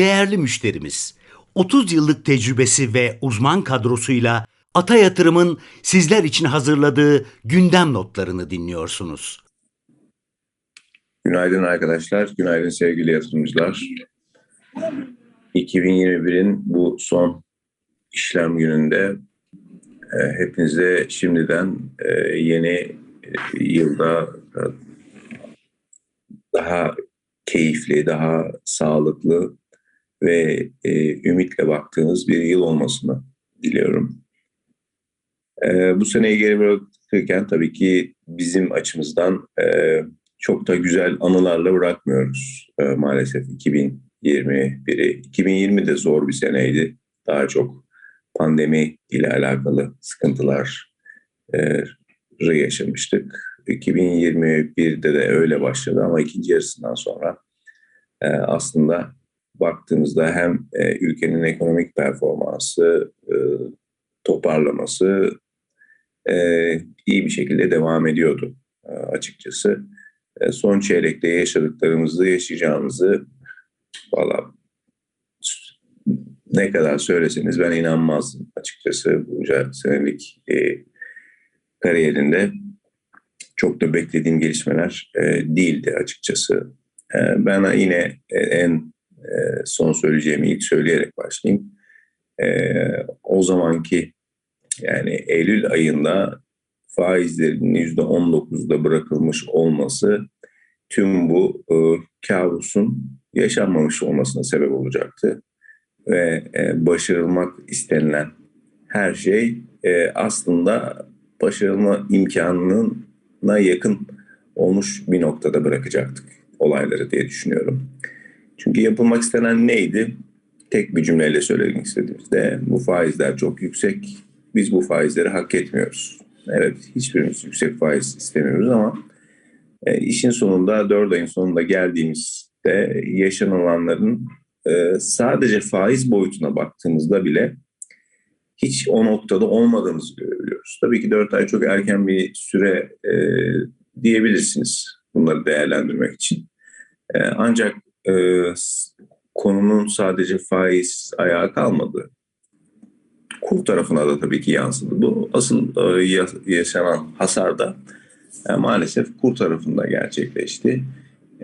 değerli müşterimiz. 30 yıllık tecrübesi ve uzman kadrosuyla Ata Yatırım'ın sizler için hazırladığı gündem notlarını dinliyorsunuz. Günaydın arkadaşlar, günaydın sevgili yatırımcılar. 2021'in bu son işlem gününde e, hepinize şimdiden e, yeni e, yılda daha keyifli, daha sağlıklı ve e, ümitle baktığınız bir yıl olmasını diliyorum. E, bu seneyi geri bırakırken tabii ki bizim açımızdan e, çok da güzel anılarla bırakmıyoruz e, maalesef 2021'i. 2020 de zor bir seneydi. Daha çok pandemi ile alakalı sıkıntılar e, yaşamıştık. 2021'de de öyle başladı ama ikinci yarısından sonra e, aslında baktığımızda hem e, ülkenin ekonomik performansı, e, toparlaması e, iyi bir şekilde devam ediyordu e, açıkçası. E, son çeyrekte yaşadıklarımızı, yaşayacağımızı valla ne kadar söyleseniz ben inanmazdım açıkçası bunca senelik e, kariyerinde. Çok da beklediğim gelişmeler e, değildi açıkçası. E, ben yine en e, son söyleyeceğimi ilk söyleyerek başlayayım. E, o zamanki yani Eylül ayında faizlerin %19'da bırakılmış olması tüm bu e, kabusun yaşanmamış olmasına sebep olacaktı. Ve e, başarılmak istenilen her şey e, aslında başarılma imkanına yakın olmuş bir noktada bırakacaktık olayları diye düşünüyorum. Çünkü yapılmak istenen neydi? Tek bir cümleyle söylemek istediğimizde bu faizler çok yüksek. Biz bu faizleri hak etmiyoruz. Evet hiçbirimiz yüksek faiz istemiyoruz ama e, işin sonunda dört ayın sonunda geldiğimizde yaşanılanların e, sadece faiz boyutuna baktığımızda bile hiç o noktada olmadığımızı görebiliyoruz. Tabii ki dört ay çok erken bir süre e, diyebilirsiniz bunları değerlendirmek için. E, ancak e, konunun sadece faiz ayağı kalmadı. Kur tarafına da tabii ki yansıdı. Bu asıl e, yaşanan hasarda e, maalesef kur tarafında gerçekleşti.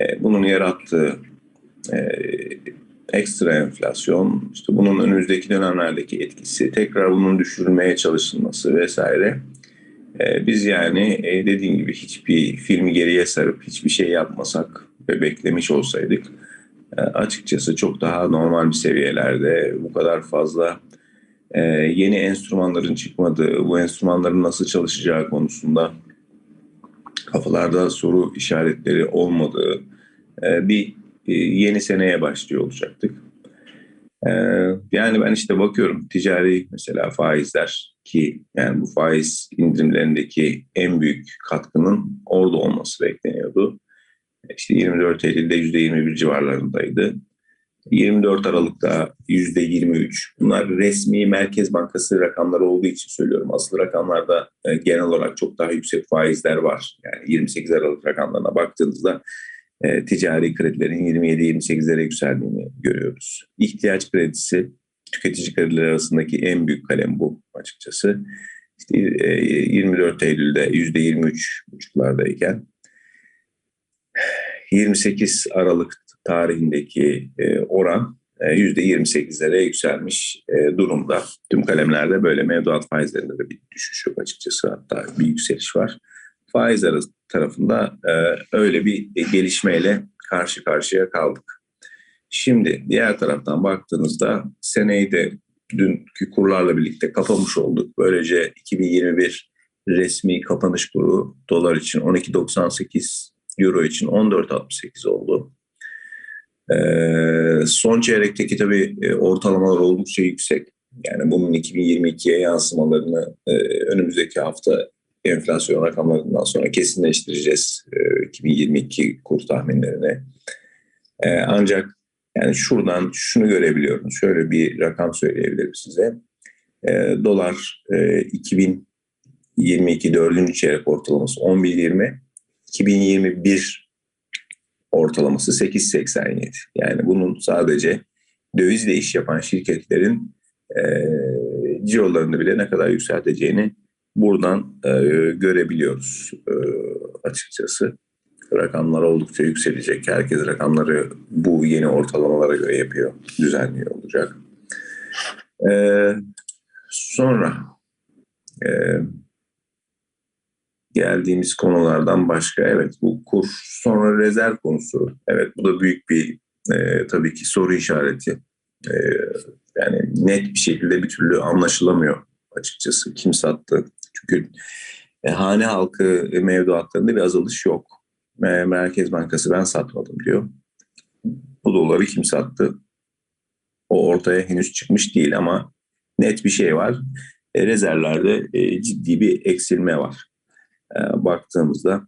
E, bunun yarattığı e, ekstra enflasyon, işte bunun önümüzdeki dönemlerdeki etkisi, tekrar bunun düşürülmeye çalışılması vesaire. E, biz yani e, dediğim gibi hiçbir filmi geriye sarıp hiçbir şey yapmasak ve beklemiş olsaydık e, açıkçası çok daha normal bir seviyelerde bu kadar fazla e, yeni enstrümanların çıkmadığı, bu enstrümanların nasıl çalışacağı konusunda kafalarda soru işaretleri olmadığı e, bir yeni seneye başlıyor olacaktık. Yani ben işte bakıyorum ticari mesela faizler ki yani bu faiz indirimlerindeki en büyük katkının orada olması bekleniyordu işte 24 Eylül'de %21 civarlarındaydı. 24 Aralık'ta %23. Bunlar resmi Merkez Bankası rakamları olduğu için söylüyorum. Asıl rakamlarda e, genel olarak çok daha yüksek faizler var. Yani 28 Aralık rakamlarına baktığınızda e, ticari kredilerin 27-28'lere yükseldiğini görüyoruz. İhtiyaç kredisi tüketici kredileri arasındaki en büyük kalem bu açıkçası. İşte, e, 24 Eylül'de %23,5'lardayken 28 Aralık tarihindeki e, oran e, %28'lere yükselmiş e, durumda. Tüm kalemlerde böyle mevduat faizlerinde de bir düşüş yok açıkçası hatta bir yükseliş var. Faiz tarafında öyle bir gelişmeyle karşı karşıya kaldık. Şimdi diğer taraftan baktığınızda seneyi de dünkü kurlarla birlikte kapamış olduk. Böylece 2021 resmi kapanış kuru dolar için 12.98 Euro için 14.68 oldu. Ee, son çeyrekteki tabii e, ortalamalar oldukça yüksek. Yani bunun 2022'ye yansımalarını e, önümüzdeki hafta enflasyon rakamlarından sonra kesinleştireceğiz e, 2022 kur tahminlerini. E, ancak yani şuradan şunu görebiliyorum. Şöyle bir rakam söyleyebilirim size. E, dolar e, 2022 dördüncü çeyrek ortalaması 11.20 2021 ortalaması 8.87. Yani bunun sadece dövizle iş yapan şirketlerin e, cirolarını bile ne kadar yükselteceğini buradan e, görebiliyoruz e, açıkçası. Rakamlar oldukça yükselecek. Herkes rakamları bu yeni ortalamalara göre yapıyor, düzenliyor olacak. E, sonra e, geldiğimiz konulardan başka evet bu kur sonra rezerv konusu evet bu da büyük bir e, tabii ki soru işareti. E, yani net bir şekilde bir türlü anlaşılamıyor açıkçası kim sattı. Çünkü e, hane halkı mevduatlarında bir azalış yok. Merkez Bankası ben satmadım diyor. Bu doları kim sattı? O ortaya henüz çıkmış değil ama net bir şey var. E, rezervlerde e, ciddi bir eksilme var e, baktığımızda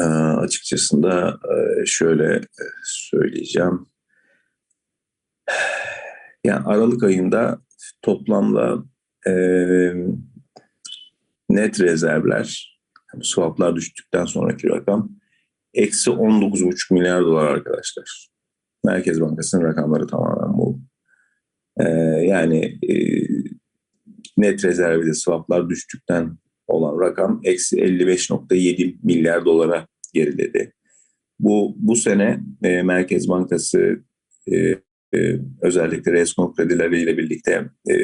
e, e, şöyle söyleyeceğim. Yani Aralık ayında toplamda net rezervler, yani swaplar düştükten sonraki rakam eksi 19,5 milyar dolar arkadaşlar. Merkez Bankası'nın rakamları tamamen bu. yani net rezervde swaplar düştükten olan rakam eksi 55.7 milyar dolara geriledi. Bu bu sene e, Merkez Bankası e, e, özellikle reskon kredileriyle birlikte e,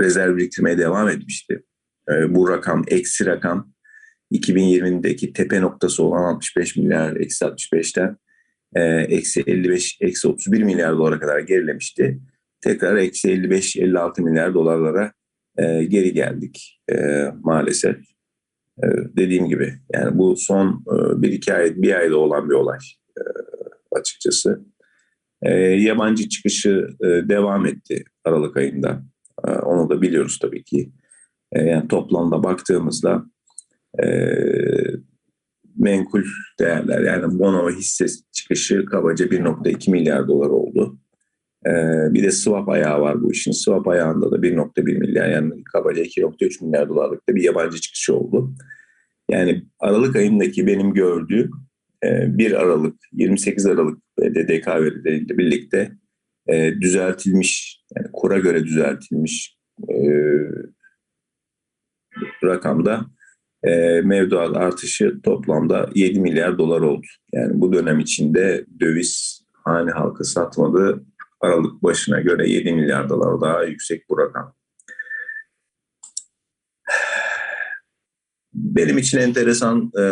rezerv biriktirmeye devam etmişti. E, bu rakam eksi rakam 2020'deki tepe noktası olan 65 milyar eksi 65'ten e, eksi 55 eksi 31 milyar dolara kadar gerilemişti tekrar eksi 55-56 milyar dolarlara e, geri geldik e, maalesef. E, dediğim gibi yani bu son e, bir iki ay, bir ayda olan bir olay e, açıkçası. E, yabancı çıkışı e, devam etti Aralık ayında. E, onu da biliyoruz tabii ki. E, yani toplamda baktığımızda e, menkul değerler yani bono hisse çıkışı kabaca 1.2 milyar dolar oldu. Ee, bir de swap ayağı var bu işin. Swap ayağında da 1.1 milyar yani kabaca 2.3 milyar dolarlık da bir yabancı çıkışı oldu. Yani Aralık ayındaki benim gördüğüm 1 e, Aralık, 28 Aralık DDK verileriyle birlikte e, düzeltilmiş, yani kura göre düzeltilmiş e, rakamda mevduat artışı toplamda 7 milyar dolar oldu. Yani bu dönem içinde döviz hane halkı satmadı, Aralık başına göre 7 milyar dolar daha yüksek bu rakam. Benim için enteresan e,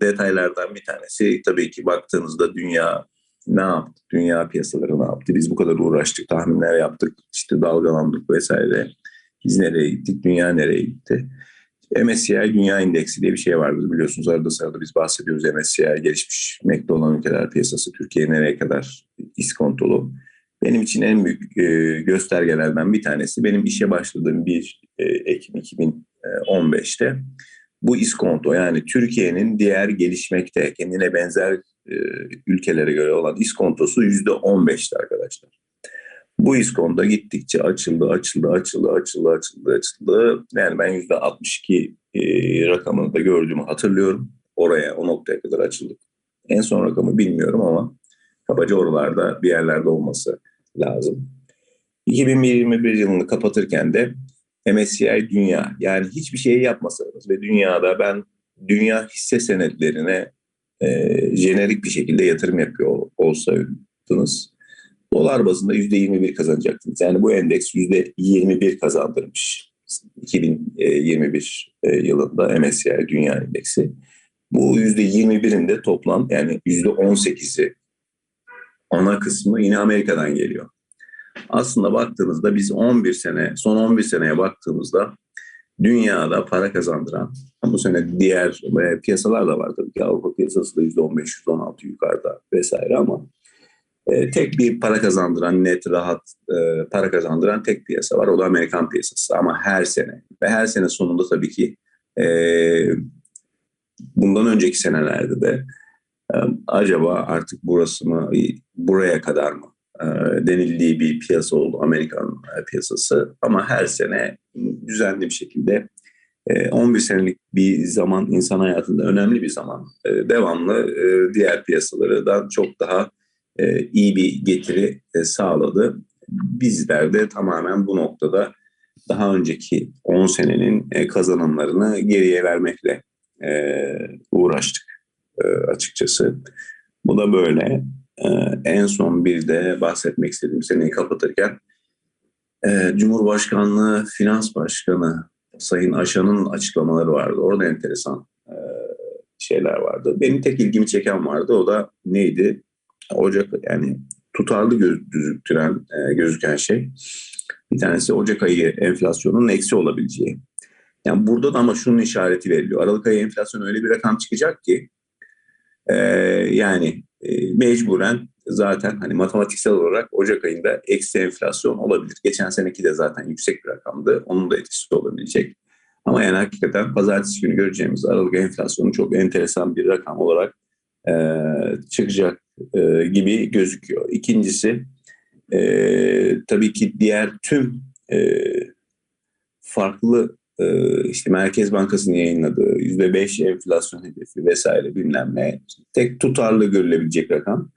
detaylardan bir tanesi tabii ki baktığınızda dünya ne yaptı? Dünya piyasaları ne yaptı? Biz bu kadar uğraştık, tahminler yaptık, işte dalgalandık vesaire. Biz nereye gittik? Dünya nereye gitti? MSCI Dünya Endeksi diye bir şey vardır biliyorsunuz. Arada sırada biz bahsediyoruz MSCI gelişmiş olan ülkeler piyasası Türkiye nereye kadar iskontolu. Benim için en büyük e, göstergelerden bir tanesi benim işe başladığım 1 e, Ekim 2015'te bu iskonto yani Türkiye'nin diğer gelişmekte kendine benzer e, ülkelere göre olan iskontosu %15'ti arkadaşlar. Bu iskonto gittikçe açıldı, açıldı, açıldı, açıldı, açıldı, açıldı. Yani ben %62 e, rakamını da gördüğümü hatırlıyorum. Oraya, o noktaya kadar açıldık. En son rakamı bilmiyorum ama kabaca oralarda bir yerlerde olması lazım. 2021 yılını kapatırken de MSCI Dünya yani hiçbir şey yapmasanız ve dünyada ben dünya hisse senetlerine e, jenerik bir şekilde yatırım yapıyor olsaydınız dolar bazında %21 kazanacaktınız. Yani bu endeks %21 kazandırmış 2021 e, yılında MSCI Dünya Endeksi. Bu %21'in de toplam yani %18'i ana kısmı yine Amerika'dan geliyor. Aslında baktığımızda biz 11 sene, son 11 seneye baktığımızda dünyada para kazandıran, bu sene diğer e, piyasalar da var tabii ki Avrupa piyasası da %15, %16 yukarıda vesaire ama e, tek bir para kazandıran, net, rahat e, para kazandıran tek piyasa var. O da Amerikan piyasası ama her sene ve her sene sonunda tabii ki e, bundan önceki senelerde de acaba artık burası mı, buraya kadar mı e, denildiği bir piyasa oldu Amerikan e, piyasası. Ama her sene düzenli bir şekilde E, 11 senelik bir zaman insan hayatında önemli bir zaman. E, devamlı e, diğer piyasalardan çok daha e, iyi bir getiri e, sağladı. Bizler de tamamen bu noktada daha önceki 10 senenin e, kazanımlarını geriye vermekle e, uğraştık e, açıkçası. Bu da böyle. E, en son bir de bahsetmek istediğim seneyi kapatırken e, Cumhurbaşkanlığı Finans Başkanı Sayın Aşan'ın açıklamaları vardı. Orada enteresan e, şeyler vardı. Benim tek ilgimi çeken vardı. O da neydi? Ocak yani tutarlı gözüktüren e, gözüken şey. Bir tanesi Ocak ayı enflasyonun eksi olabileceği. Yani burada da ama şunun işareti veriliyor. Aralık ayı enflasyon öyle bir rakam çıkacak ki e, yani e, mecburen zaten hani matematiksel olarak Ocak ayında eksi enflasyon olabilir. Geçen seneki de zaten yüksek bir rakamdı. Onun da etkisi olabilecek. Ama yani hakikaten pazartesi günü göreceğimiz Aralık enflasyonu çok enteresan bir rakam olarak e, çıkacak e, gibi gözüküyor. İkincisi e, tabii ki diğer tüm e, farklı işte Merkez Bankası'nın yayınladığı %5 enflasyon hedefi vesaire bilmem ne tek tutarlı görülebilecek rakam.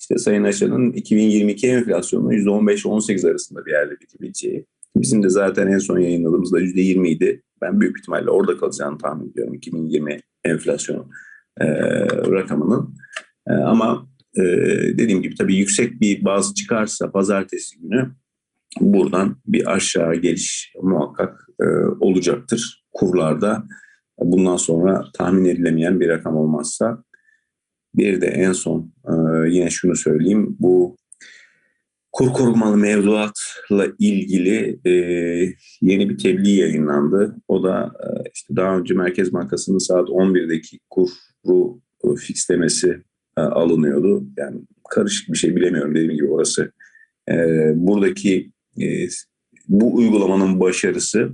İşte Sayın Aşan'ın 2022 enflasyonu %15-18 arasında bir yerde bitebileceği. Bizim de zaten en son yayınladığımızda %20 idi. Ben büyük ihtimalle orada kalacağını tahmin ediyorum 2020 enflasyon e, rakamının. E, ama e, dediğim gibi tabii yüksek bir bazı çıkarsa pazartesi günü buradan bir aşağı geliş muhakkak e, olacaktır kurlarda. Bundan sonra tahmin edilemeyen bir rakam olmazsa bir de en son e, yine şunu söyleyeyim. Bu kur korumalı mevduatla ilgili e, yeni bir tebliğ yayınlandı. O da e, işte daha önce Merkez Bankası'nın saat 11'deki kuru fixlemesi alınıyordu. Yani karışık bir şey bilemiyorum dediğim gibi orası. Buradaki bu uygulamanın başarısı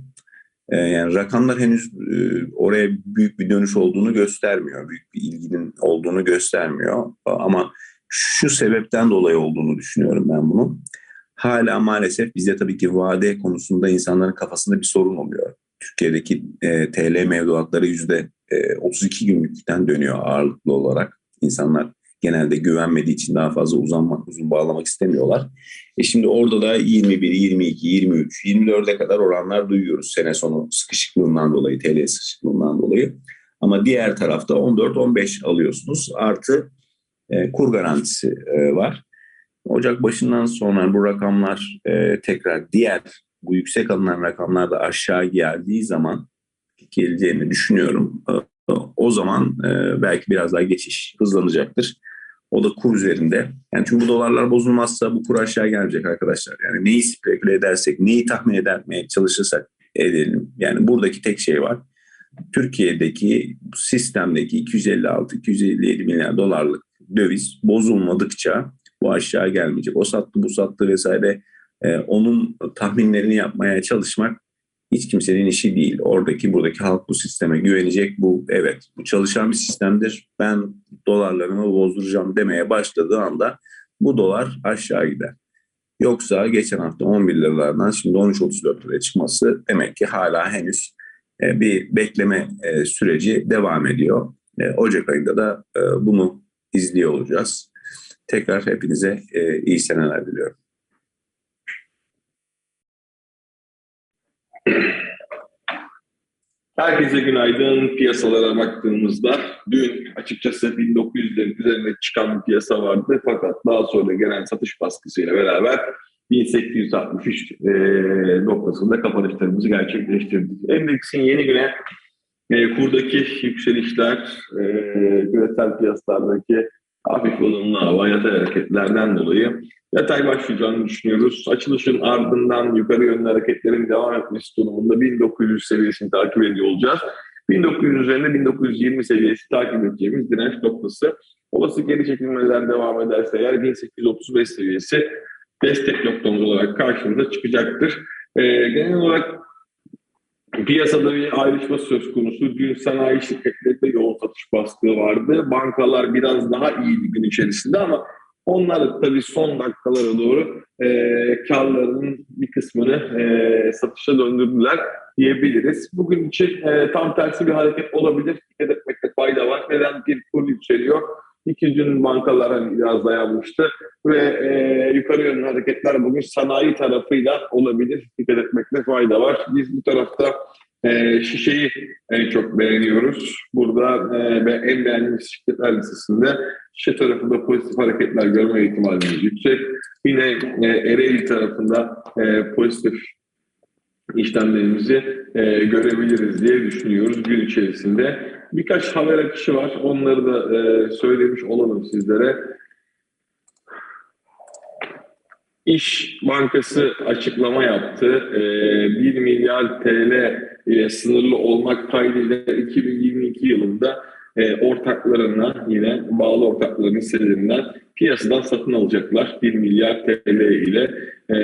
yani rakamlar henüz e, oraya büyük bir dönüş olduğunu göstermiyor. Büyük bir ilginin olduğunu göstermiyor. Ama şu sebepten dolayı olduğunu düşünüyorum ben bunu. Hala maalesef bizde tabii ki vade konusunda insanların kafasında bir sorun oluyor. Türkiye'deki e, TL mevduatları yüzde 32 günlükten dönüyor ağırlıklı olarak. İnsanlar genelde güvenmediği için daha fazla uzanmak, uzun bağlamak istemiyorlar. E şimdi orada da 21, 22, 23, 24'e kadar oranlar duyuyoruz sene sonu sıkışıklığından dolayı, TL sıkışıklığından dolayı. Ama diğer tarafta 14-15 alıyorsunuz artı e, kur garantisi e, var. Ocak başından sonra bu rakamlar e, tekrar diğer bu yüksek alınan rakamlar da aşağı geldiği zaman geleceğini düşünüyorum. E, o zaman e, belki biraz daha geçiş hızlanacaktır. O da kur üzerinde. Yani çünkü bu dolarlar bozulmazsa bu kur aşağı gelecek arkadaşlar. Yani neyi speküle edersek, neyi tahmin etmeye çalışırsak edelim. Yani buradaki tek şey var. Türkiye'deki sistemdeki 256-257 milyar dolarlık döviz bozulmadıkça bu aşağı gelmeyecek. O sattı, bu sattı vesaire. Ee, onun tahminlerini yapmaya çalışmak hiç kimsenin işi değil. Oradaki buradaki halk bu sisteme güvenecek. Bu evet bu çalışan bir sistemdir. Ben dolarlarımı bozduracağım demeye başladığı anda bu dolar aşağı gider. Yoksa geçen hafta 11 liralardan şimdi 13.34 liraya çıkması demek ki hala henüz e, bir bekleme e, süreci devam ediyor. E, Ocak ayında da bunu izliyor olacağız. Tekrar hepinize iyi seneler diliyorum. Herkese günaydın. Piyasalara baktığımızda dün açıkçası 1900'lerin üzerinde çıkan bir piyasa vardı. Fakat daha sonra gelen satış baskısıyla beraber 1863 e, noktasında kapanışlarımızı gerçekleştirdik. Endeksin yeni güne e, kurdaki yükselişler, e, küresel piyasalardaki hafif olumlu hava yatay hareketlerden dolayı yatay başlayacağını düşünüyoruz. Açılışın ardından yukarı yönlü hareketlerin devam etmesi durumunda 1900 seviyesini takip ediyor olacağız. 1900 üzerinde 1920 seviyesi takip edeceğimiz direnç noktası. Olası geri çekilmeler devam ederse eğer 1835 seviyesi destek noktamız olarak karşımıza çıkacaktır. Ee, genel olarak Piyasada bir ayrışma söz konusu. Dün sanayi şirketlerinde yoğun satış baskısı vardı. Bankalar biraz daha iyiydi gün içerisinde ama onlar tabii son dakikalara doğru e, karlarının bir kısmını e, satışa döndürdüler. diyebiliriz. Bugün için e, tam tersi bir hareket olabilir. Dikkat etmekte fayda var. Neden bir kur yükseliyor? İki dün bankalar hani biraz dayanmıştı ve e, yukarı yönlü hareketler bugün sanayi tarafıyla olabilir. Dikkat etmekte fayda var. Biz bu tarafta e, şişeyi en çok beğeniyoruz. Burada e, en beğendiğimiz şirketler listesinde şişe tarafında pozitif hareketler görme ihtimalimiz yüksek. Yine e, Ereğli tarafında e, pozitif işlemlerimizi e, görebiliriz diye düşünüyoruz gün içerisinde. Birkaç haber akışı var. Onları da e, söylemiş olalım sizlere. İş Bankası açıklama yaptı. E, 1 milyar TL ile sınırlı olmak kaydıyla 2022 yılında e, ortaklarına yine bağlı ortakların hisselerinden piyasadan satın alacaklar 1 milyar TL ile. E,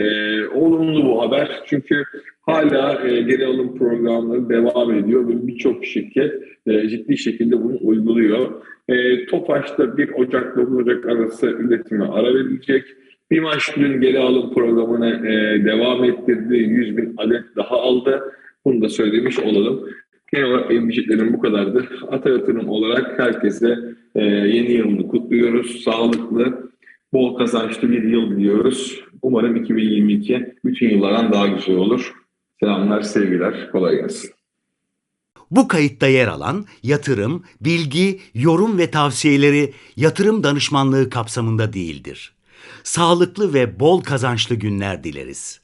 olumlu bu haber çünkü hala e, geri alım programları devam ediyor ve birçok şirket e, ciddi şekilde bunu uyguluyor. E, Tofaş'ta 1 Ocak 9 Ocak arası üretime ara verilecek. BİMAŞ dün geri alım programını e, devam ettirdi. 100 bin adet daha aldı. Bunu da söylemiş olalım. Benim diyeceklerim bu kadardı. Ata yatırım olarak herkese e, yeni yılını kutluyoruz. Sağlıklı, bol kazançlı bir yıl diliyoruz. Umarım 2022 bütün yıllardan daha güzel olur. Selamlar, sevgiler, kolay gelsin. Bu kayıtta yer alan yatırım, bilgi, yorum ve tavsiyeleri yatırım danışmanlığı kapsamında değildir. Sağlıklı ve bol kazançlı günler dileriz.